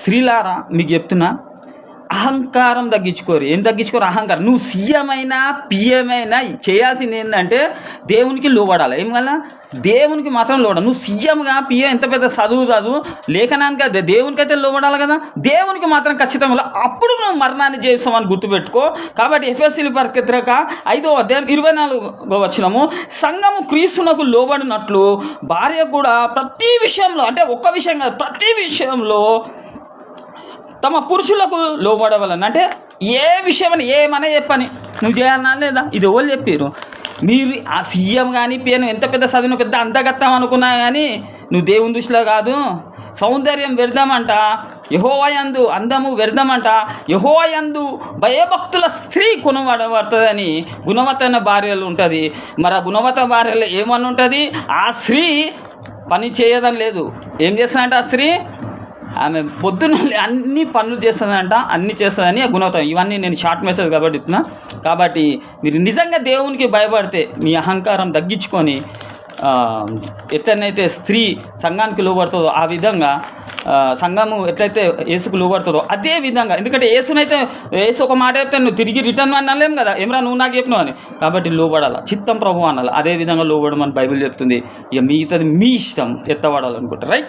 స్త్రీలారా మీకు చెప్తున్నా అహంకారం తగ్గించుకోరు. ఏం తగ్గించుకోరు? అహంకారం. నువ్వు సీఎం అయినా చేయాల్సింది ఏంటంటే దేవునికి లోబడాలి. ఏం కదా దేవునికి మాత్రం లోబడాలి. నువ్వు సీఎంగా పిఎం ఎంత పెద్ద చదువు చదువు లేఖనానికి అదే దేవునికి అయితే లోబడాలి కదా? దేవునికి మాత్రం ఖచ్చితంగా అప్పుడు నువ్వు మరణాన్ని చేస్తామని గుర్తుపెట్టుకో. కాబట్టి ఎఫ్ఎస్సీలు పత్రిక ఐదో అధ్యాయం ఇరవై నాలుగు వచ్చినము సంఘము క్రీస్తునకు లోబడినట్లు భార్య కూడా ప్రతి విషయంలో అంటే ఒక్క విషయం కాదు ప్రతి విషయంలో తమ పురుషులకు లోబడవలని అంటే ఏ విషయమని ఏమనే చెప్పని. నువ్వు చేయాలన్నా లేదా? ఇది ఎవరు చెప్పారు మీరు ఆ సీఎం కానీ పేను ఎంత పెద్ద చదువును పెద్ద అందగత్తం అనుకున్నా కానీ నువ్వు దేవుని దృష్టిలో కాదు. సౌందర్యం వ్యర్థమంట. యహోవయందు అందము వ్యర్థమంట. యహోవయందు భయభక్తుల స్త్రీ కొనబడబడుతుందని గుణవతన భార్యలు ఉంటుంది. మరి ఆ గుణవత భార్యలు ఏమని ఉంటుంది ఆ స్త్రీ పని చేయదని లేదు. ఏం చేస్తుందంట ఆ స్త్రీ? ఆమె పొద్దున్న అన్ని పనులు చేస్తుందంట అన్ని చేస్తుందని గుణవుతాం ఇవన్నీ నేను షార్ట్ మెసేజ్ కాబట్టి ఇస్తున్నా కాబట్టి మీరు నిజంగా దేవునికి భయపడితే మీ అహంకారం తగ్గించుకొని ఎట్లనైతే స్త్రీ సంఘానికి లోబడుతుందో ఆ విధంగా సంఘము ఎట్లయితే ఏసుకు లోబడుతుందో అదే విధంగా. ఎందుకంటే ఏసునైతే ఏసు ఒక మాట చెప్తే నువ్వు తిరిగి రిటర్న్ అనలేం కదా. ఏమరా నువ్వు నాకు చెప్పినావు అని. కాబట్టి లోబడాల. చిత్తం ప్రభు అనాలి. అదే విధంగా లోబడమని బైబిల్ చెప్తుంది. ఇక మిగతాది మీ ఇష్టం. ఎత్తబడాలనుకుంటారు రైట్?